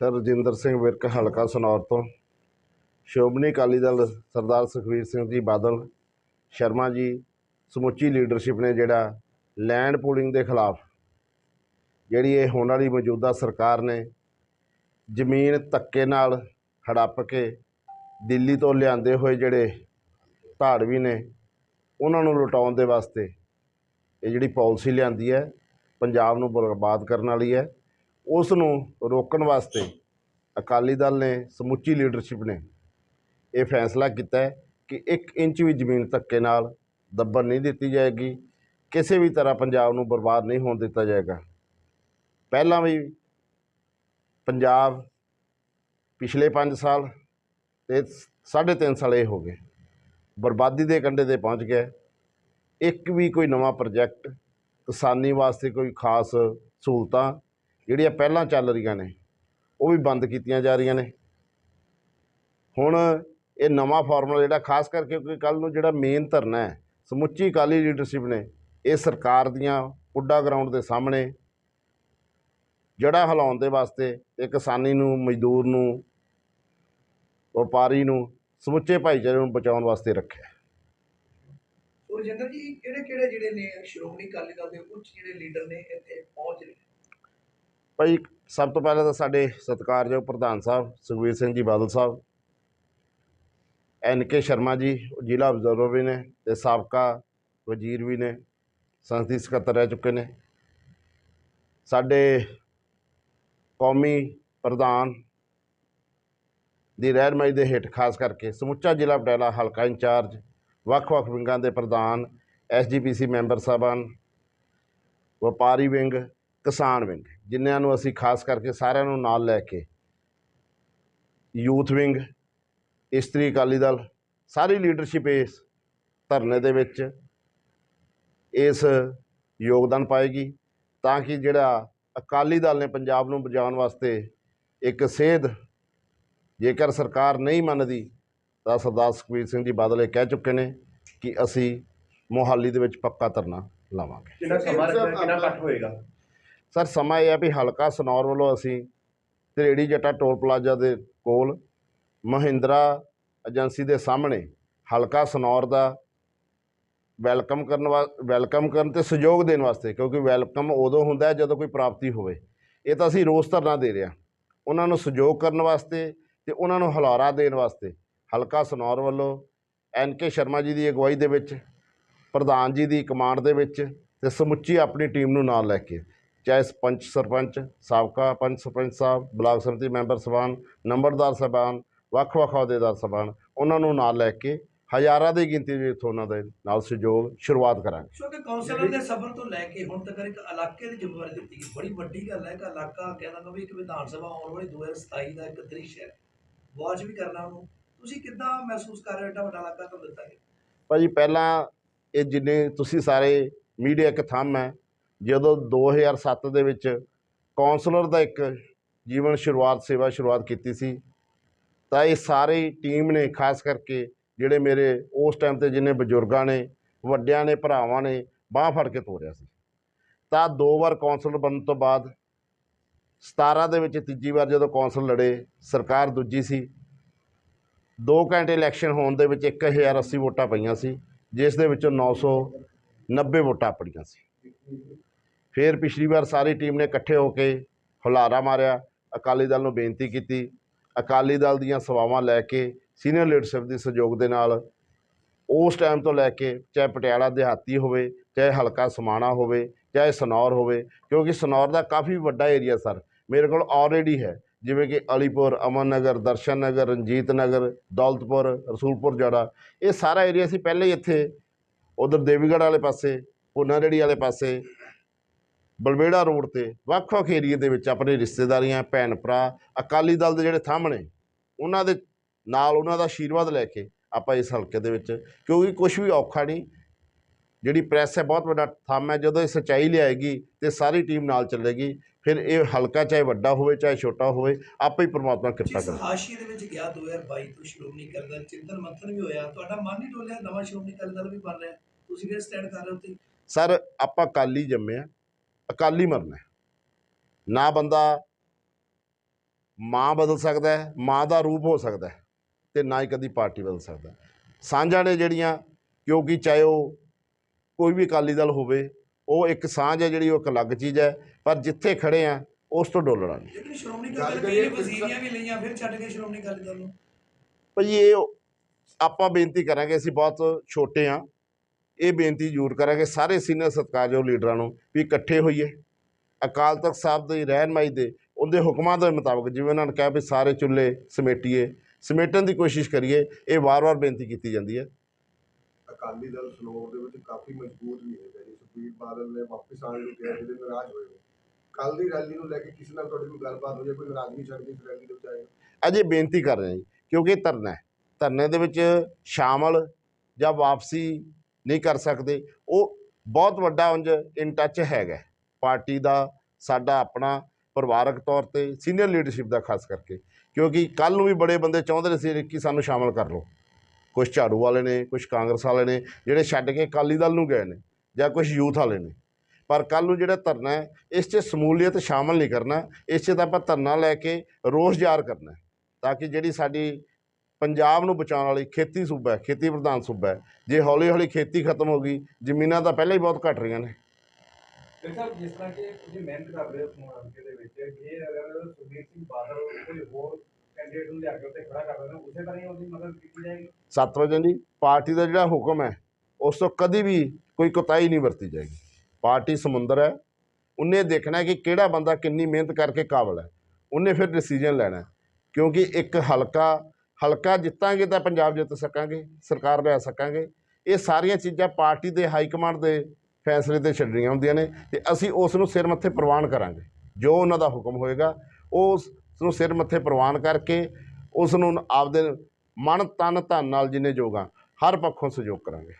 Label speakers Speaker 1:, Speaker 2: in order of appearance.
Speaker 1: Sir Rajinder Singh Virk ਹਲਕਾ ਸਨੌਰ ਤੋਂ। ਸ਼੍ਰੋਮਣੀ ਅਕਾਲੀ ਦਲ ਸਰਦਾਰ ਸੁਖਬੀਰ ਸਿੰਘ ਜੀ ਬਾਦਲ, ਸ਼ਰਮਾ ਜੀ, ਸਮੁੱਚੀ ਲੀਡਰਸ਼ਿਪ ਨੇ ਜਿਹੜਾ ਲੈਂਡ ਪੂਲਿੰਗ ਦੇ ਖਿਲਾਫ ਜਿਹੜੀ ਇਹ ਹੋਣ ਵਾਲੀ ਮੌਜੂਦਾ ਸਰਕਾਰ ਨੇ ਜ਼ਮੀਨ ਧੱਕੇ ਨਾਲ ਹੜੱਪ ਕੇ ਦਿੱਲੀ ਤੋਂ ਲਿਆਂਦੇ ਹੋਏ ਜਿਹੜੇ ਧਾੜਵੀ ਨੇ, ਉਹਨਾਂ ਨੂੰ ਲੁਟਾਉਣ ਦੇ ਵਾਸਤੇ ਇਹ ਜਿਹੜੀ ਪਾਲਿਸੀ ਲਿਆਂਦੀ ਹੈ, ਪੰਜਾਬ ਨੂੰ ਬਰਬਾਦ ਕਰਨ ਵਾਲੀ ਹੈ। ਉਸ ਨੂੰ ਰੋਕਣ ਵਾਸਤੇ ਅਕਾਲੀ ਦਲ ਨੇ, ਸਮੁੱਚੀ ਲੀਡਰਸ਼ਿਪ ਨੇ ਇਹ ਫੈਸਲਾ ਕੀਤਾ ਹੈ ਕਿ 1 ਇੰਚ ਵੀ ਜ਼ਮੀਨ ਧੱਕੇ ਨਾਲ ਦੱਬਣ ਨਹੀਂ ਦਿੱਤੀ ਜਾਏਗੀ, ਕਿਸੇ ਵੀ ਤਰ੍ਹਾਂ ਪੰਜਾਬ ਨੂੰ ਬਰਬਾਦ ਨਹੀਂ ਹੋਣ ਦਿੱਤਾ ਜਾਏਗਾ। ਪਹਿਲਾਂ ਵੀ ਪੰਜਾਬ ਪਿਛਲੇ 5 ਸਾਲ ਤੇ ਸਾਢੇ ਤਿੰਨ ਸਾਲ ਇਹ ਹੋ ਗਏ। ਬਰਬਾਦੀ ਦੇ ਕੰਢੇ ਤੇ ਪਹੁੰਚ ਗਿਆ ਇੱਕ ਵੀ ਕੋਈ ਨਵਾਂ ਪ੍ਰੋਜੈਕਟ ਕਿਸਾਨੀ ਵਾਸਤੇ ਕੋਈ ਖਾਸ ਸਹੂਲਤਾਂ ਜਿਹੜੀਆਂ ਪਹਿਲਾਂ ਚੱਲ ਰਹੀਆਂ ਨੇ, ਉਹ ਵੀ ਬੰਦ ਕੀਤੀਆਂ ਜਾ ਰਹੀਆਂ ਨੇ। ਹੁਣ ਇਹ ਨਵਾਂ ਫਾਰਮੂਲਾ ਜਿਹੜਾ, ਖਾਸ ਕਰਕੇ ਕਿਉਂਕਿ ਕੱਲ ਨੂੰ ਜਿਹੜਾ ਮੇਨ ਧਰਨਾ ਹੈ, ਸਮੁੱਚੀ ਅਕਾਲੀ ਲੀਡਰਸ਼ਿਪ ਨੇ, ਇਹ ਸਰਕਾਰ ਦੀਆਂ ਪੁੱਡਾ ਗਰਾਊਂਡ ਦੇ ਸਾਹਮਣੇ ਜੜਾ ਹਿਲਾਉਣ ਦੇ ਵਾਸਤੇ ਇਹ ਕਿਸਾਨੀ ਨੂੰ, ਮਜ਼ਦੂਰ ਨੂੰ, ਵਪਾਰੀ ਨੂੰ, ਸਮੁੱਚੇ ਭਾਈਚਾਰੇ ਨੂੰ ਬਚਾਉਣ ਵਾਸਤੇ ਰੱਖਿਆ।
Speaker 2: ਸੋ ਜੀ ਕਿਹੜੇ ਕਿਹੜੇ ਜਿਹੜੇ ਨੇ, ਸ਼੍ਰੋਮਣੀ ਅਕਾਲੀ ਦਲ ਦੇ ਉੱਚ ਜਿਹੜੇ ਲੀਡਰ ਨੇ, ਇੱਥੇ ਪਹੁੰਚ ਰਹੇ
Speaker 1: ਭਾਈ, ਸਭ ਤੋਂ ਪਹਿਲਾਂ ਤਾਂ ਸਾਡੇ ਸਤਿਕਾਰਯੋਗ ਪ੍ਰਧਾਨ ਸਾਹਿਬ, ਸੁਖਬੀਰ ਸਿੰਘ ਜੀ ਬਾਦਲ ਸਾਹਿਬ, ਐਨ ਕੇ ਸ਼ਰਮਾ ਜੀ, ਜ਼ਿਲ੍ਹਾ ਅਬਜ਼ਰਵਰ ਵੀ ਨੇ ਤੇ ਸਾਬਕਾ ਵਜ਼ੀਰ ਵੀ ਨੇ, ਸੰਸਦੀ ਸਕੱਤਰ ਰਹਿ ਚੁੱਕੇ ਨੇ। ਸਾਡੇ ਕੌਮੀ ਪ੍ਰਧਾਨ ਦੀ ਰਹਿਨਮਾਈ ਦੇ ਹੇਠ, ਖਾਸ ਕਰਕੇ ਸਮੁੱਚਾ ਜ਼ਿਲ੍ਹਾ ਪਟਿਆਲਾ ਹਲਕਾ ਇੰਚਾਰਜ, ਵੱਖ-ਵੱਖ ਵਿੰਗਾਂ ਦੇ ਪ੍ਰਧਾਨ ਐਸਜੀਪੀਸੀ ਮੈਂਬਰ ਸਾਹਿਬਾਨ, ਵਪਾਰੀ ਵਿੰਗ, ਕਿਸਾਨ ਵਿੰਗ। ਜਿਨ੍ਹਾਂ ਨੂੰ ਅਸੀਂ ਖਾਸ ਕਰਕੇ ਸਾਰਿਆਂ ਨੂੰ ਨਾਲ ਲੈ ਕੇ ਯੂਥ ਵਿੰਗ, ਇਸਤਰੀ ਅਕਾਲੀ ਦਲ, ਸਾਰੀ ਲੀਡਰਸ਼ਿਪ ਇਸ ਧਰਨੇ ਦੇ ਵਿੱਚ ਇਸ ਯੋਗਦਾਨ ਪਾਏਗੀ ਤਾਂ ਕਿ ਜਿਹੜਾ ਅਕਾਲੀ ਦਲ ਨੇ ਪੰਜਾਬ ਨੂੰ ਬਚਾਉਣ ਵਾਸਤੇ ਇੱਕ ਸੇਧ ਜੇਕਰ ਸਰਕਾਰ ਨਹੀਂ ਮੰਨਦੀ ਤਾਂ ਸਰਦਾਰ ਸੁਖਬੀਰ ਸਿੰਘ ਜੀ ਬਾਦਲ ਇਹ ਕਹਿ ਚੁੱਕੇ ਨੇ ਕਿ ਅਸੀਂ ਮੋਹਾਲੀ ਦੇ ਵਿੱਚ ਪੱਕਾ ਧਰਨਾ ਲਾਵਾਂਗੇ।
Speaker 3: ਕਿੰਨਾ ਸਮਾਂ ਕਿੰਨਾ ਕੱਟ ਹੋਏਗਾ?
Speaker 1: ਸਰ, ਸਮਾਂ ਇਹ ਹੈ ਵੀ ਹਲਕਾ ਸਨੌਰ ਵੱਲੋਂ ਅਸੀਂ ਧਰੇੜੀ ਜੱਟਾ ਟੋਲ ਪਲਾਜ਼ਾ ਦੇ ਕੋਲ ਮਹਿੰਦਰਾ ਏਜੰਸੀ ਦੇ ਸਾਹਮਣੇ ਹਲਕਾ ਸਨੌਰ ਦਾ ਵੈਲਕਮ ਕਰਨ ਵਾ, ਵੈਲਕਮ ਕਰਨ ਤੇ ਸਹਿਯੋਗ ਦੇਣ ਵਾਸਤੇ, ਕਿਉਂਕਿ ਵੈਲਕਮ ਉਦੋਂ ਹੁੰਦਾ ਜਦੋਂ ਕੋਈ ਪ੍ਰਾਪਤੀ ਹੋਵੇ। ਇਹ ਤਾਂ ਅਸੀਂ ਰੋਸ ਧਰਨਾ ਦੇ ਰਹੇ ਹਾਂ। ਉਹਨਾਂ ਨੂੰ ਸਹਿਯੋਗ ਕਰਨ ਵਾਸਤੇ ਤੇ ਉਹਨਾਂ ਨੂੰ ਹਲਾਰਾ ਦੇਣ ਵਾਸਤੇ ਹਲਕਾ ਸਨੌਰ ਵੱਲੋਂ ਐਨ ਕੇ ਸ਼ਰਮਾ ਜੀ ਦੀ ਅਗਵਾਈ ਦੇ ਵਿੱਚ, ਪ੍ਰਧਾਨ ਜੀ ਦੀ ਕਮਾਂਡ ਦੇ ਵਿੱਚ ਤੇ ਸਮੁੱਚੀ ਆਪਣੀ ਟੀਮ ਨੂੰ ਨਾਲ ਲੈ ਕੇ ਚਾਹੇ ਪੰਚ ਸਰਪੰਚ ਸਾਬਕਾ ਪੰਚ ਸਰਪੰਚ ਸਾਹਿਬ ਬਲਾਕ ਸਮਿਤੀ ਮੈਂਬਰ ਸਭਾਨ ਨੰਬਰਦਾਰ ਸਾਹਿਬਾਨ ਵੱਖ-ਵੱਖ ਅਹੁਦੇਦਾਰ ਸਾਹਿਬਾਨ ਉਹਨਾਂ ਨੂੰ ਨਾਲ ਲੈ ਕੇ ਹਜ਼ਾਰਾਂ ਦੀ ਗਿਣਤੀ ਵਿੱਚ ਉਹਨਾਂ ਦੇ ਨਾਲ ਸਹਿਯੋਗ ਸ਼ੁਰੂਆਤ ਕਰਾਂਗੇ।
Speaker 2: ਸੋ ਕਿ ਕਾਉਂਸਲਰ ਦੇ ਸਫਰ ਤੋਂ ਲੈ ਕੇ ਹੁਣ ਤੱਕ ਇੱਕ ਇਲਾਕੇ ਦੀ ਜ਼ਿੰਮੇਵਾਰੀ ਦਿੱਤੀ ਗਈ। ਬੜੀ ਵੱਡੀ ਗੱਲ ਹੈ ਕਿ ਇਲਾਕਾ ਕਹਿੰਦਾ ਕਿ ਵੀ ਇੱਕ ਵਿਧਾਨ ਸਭਾ ਆਉਣ ਵਾਲੀ 2027 ਦਾ ਇੱਕ ਦ੍ਰਿਸ਼ ਹੈ। ਵਾਚ ਵੀ ਕਰਨਾ ਉਹਨੂੰ। ਤੁਸੀਂ ਕਿੱਦਾਂ ਮਹਿਸੂਸ ਕਰ ਰਹੇ ਹੋ? ਏਡਾ ਵੱਡਾ ਇਲਾਕਾ ਤੁਹਾਨੂੰ ਦਿੱਤਾ ਗਿਆ।
Speaker 1: ਭਾਜੀ ਪਹਿਲਾਂ ਇਹ ਜਿੰਨੇ ਤੁਸੀਂ ਸਾਰੇ ਮੀਡੀਆ ਇੱਕ ਥੰਮ ਹੈ ਜਦੋਂ 2007 ਦੇ ਵਿੱਚ ਕਾਉਂਸਲਰ ਦਾ ਇੱਕ ਜੀਵਨ ਸ਼ੁਰੂਆਤ, ਸੇਵਾ ਸ਼ੁਰੂਆਤ ਕੀਤੀ ਸੀ, ਤਾਂ ਇਹ ਸਾਰੀ ਟੀਮ ਨੇ, ਖਾਸ ਕਰਕੇ ਜਿਹੜੇ ਮੇਰੇ ਉਸ ਟਾਈਮ ਤੇ ਜਿੰਨੇ ਬਜ਼ੁਰਗਾਂ ਨੇ, ਵੱਡਿਆਂ ਨੇ, ਭਰਾਵਾਂ ਨੇ, ਬਾਹ ਫੜ ਕੇ ਤੋਰਿਆ ਸੀ। ਤਾਂ ਦੋ ਵਾਰ ਕੌਂਸਲਰ ਬਣਨ ਤੋਂ ਬਾਅਦ 17 ਦੇ ਵਿੱਚ ਤੀਜੀ ਵਾਰ ਜਦੋਂ ਕੌਂਸਲ ਲੜੇ, ਸਰਕਾਰ ਦੂਜੀ ਸੀ 2 ਘੰਟੇ ਇਲੈਕਸ਼ਨ ਹੋਣ ਦੇ ਵਿੱਚ 1080 ਵੋਟਾਂ ਪਈਆਂ ਸੀ, ਜਿਸ ਦੇ ਵਿੱਚੋਂ 990 ਵੋਟਾਂ ਆਪਣੀਆਂ ਸੀ। ਫਿਰ ਪਿਛਲੀ ਵਾਰ ਸਾਰੀ ਟੀਮ ਨੇ ਇਕੱਠੇ ਹੋ ਕੇ ਹੁਲਾਰਾ ਮਾਰਿਆ। ਅਕਾਲੀ ਦਲ ਨੂੰ ਬੇਨਤੀ ਕੀਤੀ। ਅਕਾਲੀ ਦਲ ਦੀਆਂ ਸੇਵਾਵਾਂ ਲੈ ਕੇ ਸੀਨੀਅਰ ਲੀਡਰਸ਼ਿਪ ਦੇ ਸਹਿਯੋਗ ਦੇ ਨਾਲ ਉਸ ਟਾਈਮ ਤੋਂ ਲੈ ਕੇ ਚਾਹੇ ਪਟਿਆਲਾ ਦਿਹਾਤੀ ਹੋਵੇ, ਚਾਹੇ ਹਲਕਾ ਸਮਾਣਾ ਹੋਵੇ, ਚਾਹੇ ਸਨੌਰ ਹੋਵੇ, ਕਿਉਂਕਿ ਸਨੌਰ ਦਾ ਕਾਫੀ ਵੱਡਾ ਏਰੀਆ ਸਰ ਮੇਰੇ ਕੋਲ ਆਲਰੇਡੀ ਹੈ। ਜਿਵੇਂ ਕਿ ਅਲੀਪੁਰ ਅਮਨ ਨਗਰ ਦਰਸ਼ਨ ਨਗਰ, ਰਣਜੀਤ ਨਗਰ, ਦੌਲਤਪੁਰ, ਰਸੂਲਪੁਰ, ਜੜਾ। ਇਹ ਸਾਰਾ ਏਰੀਆ ਸੀ। ਪਹਿਲੇ ਹੀ ਇੱਥੇ। ਉਧਰ ਦੇਵੀਗੜ੍ਹ ਵਾਲੇ ਪਾਸੇ ਪੁਨਾਰੇੜੀ ਵਾਲੇ ਪਾਸੇ ਬਲਬੇੜਾ ਰੋਡ ਤੇ ਵੱਖ-ਵੱਖ ਏਰੀਏ ਦੇ ਵਿੱਚ ਆਪਣੇ ਰਿਸ਼ਤੇਦਾਰੀਆਂ ਭੈਣ ਭਰਾ ਅਕਾਲੀ ਦਲ ਦੇ ਜਿਹੜੇ ਥੰਮ ਨੇ ਉਹਨਾਂ ਦੇ ਨਾਲ ਉਹਨਾਂ ਦਾ ਆਸ਼ੀਰਵਾਦ ਲੈ ਕੇ ਆਪਾਂ ਇਸ ਹਲਕੇ ਦੇ ਵਿੱਚ ਕਿਉਂਕਿ ਕੁਝ ਵੀ ਔਖਾ ਨਹੀਂ ਜਿਹੜੀ ਪ੍ਰੈਸ ਹੈ ਬਹੁਤ ਵੱਡਾ ਥੰਮ ਹੈ ਜਦੋਂ ਇਹ ਸੱਚਾਈ ਲਿਆਏਗੀ ਤੇ ਸਾਰੀ ਟੀਮ ਨਾਲ ਚੱਲੇਗੀ ਫਿਰ ਇਹ ਹਲਕਾ ਚਾਹੇ ਵੱਡਾ ਹੋਵੇ ਚਾਹੇ ਛੋਟਾ ਹੋਵੇ ਆਪੇ ਹੀ ਪ੍ਰਮਾਤਮਾ ਕਿਰਪਾ ਕਰੇ।
Speaker 2: ਹਾਸ਼ੀਏ ਦੇ ਵਿੱਚ ਗਿਆ 2022 ਤੋਂ ਸ਼੍ਰੋਮਣੀ ਅਕਾਲੀ ਦਲ ਚਿੰਤਨ ਮੰਥਨ ਵੀ ਹੋਇਆ ਤੁਹਾਡਾ ਮਨ ਨਹੀਂ ਡੋਲਿਆ ਨਵਾਂ ਸ਼੍ਰੋਮਣੀ ਅਕਾਲੀ ਦਲ ਵੀ ਬਣ ਰਿਹਾ ਤੁਸੀਂ ਫਿਰ ਸਟੈਂਡ ਕਰ ਰਹੇ ਹੋ
Speaker 1: ਸਰ ਆਪਾਂ ਅਕਾਲੀ ਜੰਮੇ ਆ ਅਕਾਲੀ ਮਰਨਾ ਹੈ। ਨਾ ਬੰਦਾ ਮਾਂ ਬਦਲ ਸਕਦਾ ਹੈ ਮਾਂ ਦਾ ਰੂਪ ਹੋ ਸਕਦਾ ਹੈ ਤੇ ਨਾ ਹੀ ਕਦੀ ਪਾਰਟੀ ਬਦਲ ਸਕਦਾ ਸਾਂਝਾਂ ਨੇ ਜਿਹੜੀਆਂ ਕਿਉਂਕਿ ਚਾਹੇ ਉਹ ਕੋਈ ਵੀ ਅਕਾਲੀ ਦਲ ਹੋਵੇ ਉਹ ਇੱਕ ਸਾਂਝ ਹੈ ਜਿਹੜੀ ਉਹ ਇੱਕ ਅਲੱਗ ਚੀਜ਼ ਹੈ ਪਰ ਜਿੱਥੇ ਖੜੇ ਆ ਉਸ ਤੋਂ ਡੋਲਣਾ ਨਹੀਂ।
Speaker 2: ਸ਼੍ਰੋਮਣੀ
Speaker 4: ਗੱਲ
Speaker 2: ਅਕਾਲੀ ਦਲ
Speaker 4: ਕਰੀਏ
Speaker 2: ਨੇ ਵਜ਼ੀਰੀਆਂ ਵੀ ਲਈਆਂ ਫਿਰ ਛੱਡ ਕੇ ਸ਼੍ਰੋਮਣੀ ਅਕਾਲੀ ਦਲ ਨੂੰ।
Speaker 1: ਭਈ ਇਹ ਆਪਾਂ ਬੇਨਤੀ ਕਰਾਂਗੇ ਅਸੀਂ ਬਹੁਤ ਛੋਟੇ ਆ ਇਹ ਬੇਨਤੀ ਜ਼ਰੂਰ ਕਰਾਂਗੇ ਸਾਰੇ ਸੀਨੀਅਰ ਸਤਿਕਾਰਯੋਗ ਲੀਡਰਾਂ ਨੂੰ ਵੀ ਇਕੱਠੇ ਹੋਈਏ। ਅਕਾਲ ਤਖਤ ਸਾਹਿਬ ਦੀ ਰਹਿਨਮਾਈ ਦੇ ਉਹਦੇ ਹੁਕਮਾਂ ਦੇ ਮੁਤਾਬਕ ਜਿਵੇਂ ਉਹਨਾਂ ਨੇ ਕਿਹਾ ਵੀ ਸਾਰੇ ਚੁੱਲ੍ਹੇ ਸਮੇਟੀਏ ਸਮੇਟਣ ਦੀ ਕੋਸ਼ਿਸ਼ ਕਰੀਏ ਇਹ ਵਾਰ-ਵਾਰ ਬੇਨਤੀ ਕੀਤੀ ਜਾਂਦੀ ਹੈ।
Speaker 4: ਅਕਾਲੀ ਦਲ ਸਨੋਰ ਦੇ ਵਿੱਚ ਕਾਫੀ ਮਜ਼ਬੂਤ ਵੀ ਹੈਗਾ ਜੀ। ਸੁਖਬੀਰ ਬਾਦਲ ਨੇ ਵਾਪਸ ਆਉਣ ਨੂੰ ਕਿਹਾ ਜਿਹਦੇ ਨਾਰਾਜ਼ ਹੋਏ ਕੱਲ ਦੀ ਰੈਲੀ ਨੂੰ ਲੈ ਕੇ ਕਿਸੇ ਨਾਲ ਤੁਹਾਡੀ ਕੋਈ ਗੱਲਬਾਤ ਹੈ ਕੋਈ ਨਾਰਾਜ਼ਗੀ ਛੱਡ ਕੇ ਇਸ ਰੈਲੀ ਦੇ ਵਿੱਚ ਆਏ
Speaker 1: ਅਜੇ ਬੇਨਤੀ ਕਰ ਰਹੇ ਹਾਂ ਜੀ ਕਿਉਂਕਿ ਧਰਨਾ ਹੈ। ਧਰਨੇ ਦੇ ਵਿੱਚ ਸ਼ਾਮਲ ਜਾਂ ਵਾਪਸੀ ਨਹੀਂ ਕਰ ਸਕਦੇ। ਉਹ ਬਹੁਤ ਵੱਡਾ ਉਂਝ ਇਨ ਟੱਚ ਹੈਗਾ ਪਾਰਟੀ ਦਾ, ਸਾਡਾ ਆਪਣਾ ਪਰਿਵਾਰਕ ਤੌਰ ਤੇ ਸੀਨੀਅਰ ਲੀਡਰਸ਼ਿਪ ਦਾ ਖਾਸ ਕਰਕੇ। ਕਿਉਂਕਿ ਕੱਲ ਨੂੰ ਵੀ ਬੜੇ ਬੰਦੇ ਚਾਹੁੰਦੇ ਨੇ ਸੀ ਕਿ ਸਾਨੂੰ ਸ਼ਾਮਲ ਕਰ ਲਓ। ਕੁਝ ਝਾੜੂ ਵਾਲੇ ਨੇ ਕੁਝ ਕਾਂਗਰਸ ਵਾਲੇ ਨੇ, ਜਿਹੜੇ ਛੱਡ ਕੇ ਅਕਾਲੀ ਦਲ ਨੂੰ ਗਏ ਨੇ, ਜਾਂ ਕੁਝ ਯੂਥ ਵਾਲੇ ਨੇ। ਪਰ ਕੱਲ ਨੂੰ ਜਿਹੜਾ ਧਰਨਾ ਹੈ, ਇਸ 'ਚ ਸਮੂਲੀਅਤ ਸ਼ਾਮਲ ਨਹੀਂ ਕਰਨਾ। ਇਸ 'ਚ ਤਾਂ ਆਪਾਂ ਧਰਨਾ ਲੈ ਕੇ ਰੋਸ ਜ਼ਾਹਰ ਕਰਨਾ ਤਾਂ ਕਿ ਜਿਹੜੀ ਸਾਡੀ ਪੰਜਾਬ ਨੂੰ ਬਚਾਉਣ ਵਾਲੀ ਖੇਤੀ ਸੂਬਾ ਹੈ ਖੇਤੀ ਪ੍ਰਧਾਨ ਸੂਬਾ ਹੈ। ਜੇ ਹੌਲੀ ਹੌਲੀ ਖੇਤੀ ਖਤਮ ਹੋ ਗਈ ਜ਼ਮੀਨਾਂ ਤਾਂ ਪਹਿਲਾਂ ਹੀ ਬਹੁਤ ਘਟ ਰਹੀਆਂ ਨੇ।
Speaker 5: ਸਰ ਜਿਸ ਤਰ੍ਹਾਂ ਕਿ ਤੁਸੀਂ ਮਿਹਨਤ ਕਰ ਰਹੇ ਹੋ ਸਮਾਜ ਦੇ ਵਿੱਚ ਜੇ ਅਗਰ ਸੁਖਬੀਰ ਸਿੰਘ ਬਾਦਲ ਕੋਈ ਹੋਰ ਕੈਂਡੀਡੇਟ ਨੂੰ ਲਿਆ ਕੇ ਉੱਤੇ ਖੜਾ ਕਰ ਰਹੇ ਨੇ ਉਸੇ ਤਰ੍ਹਾਂ ਹੀ ਉਹਦੀ ਮਦਦ ਕੀਤੀ ਜਾਏਗੀ?
Speaker 1: ਸੱਤ ਵਜੇ ਜੀ ਪਾਰਟੀ ਦਾ ਜਿਹੜਾ ਹੁਕਮ ਹੈ ਉਸ ਤੋਂ ਕਦੀ ਵੀ ਕੋਈ ਕੋਤਾਹੀ ਨਹੀਂ ਵਰਤੀ ਜਾਏਗੀ। ਪਾਰਟੀ ਸਮੁੰਦਰ ਹੈ ਉਹਨੇ ਦੇਖਣਾ ਕਿ ਕਿਹੜਾ ਬੰਦਾ ਕਿੰਨੀ ਮਿਹਨਤ ਕਰਕੇ ਕਾਬਲ ਹੈ। ਉਹਨੇ ਫਿਰ ਡਿਸੀਜਨ ਲੈਣਾ। ਕਿਉਂਕਿ ਇੱਕ ਹਲਕਾ ਹਲਕਾ ਜਿੱਤਾਂਗੇ ਤਾਂ ਪੰਜਾਬ ਜਿੱਤ ਸਕਾਂਗੇ, ਸਰਕਾਰ ਲੈ ਸਕਾਂਗੇ। ਇਹ ਸਾਰੀਆਂ ਚੀਜ਼ਾਂ ਪਾਰਟੀ ਦੇ ਹਾਈ ਕਮਾਂਡ ਦੇ ਫੈਸਲੇ ਤੇ ਛੱਡਣੀਆਂ ਹੁੰਦੀਆਂ ਨੇ ਤੇ ਅਸੀਂ ਉਸ ਨੂੰ ਸਿਰ ਮੱਥੇ ਪ੍ਰਵਾਨ ਕਰਾਂਗੇ। ਜੋ ਉਹਨਾਂ ਦਾ ਹੁਕਮ ਹੋਏਗਾ, ਉਸ ਨੂੰ ਸਿਰ ਮੱਥੇ ਪ੍ਰਵਾਨ ਕਰਕੇ ਉਸ ਨੂੰ ਆਪਦੇ ਮਨ, ਤਨ, ਧਨ ਨਾਲ ਜਿੰਨੇ ਜੋਗਾ ਹਰ ਪੱਖੋਂ ਸਹਿਯੋਗ ਕਰਾਂਗੇ।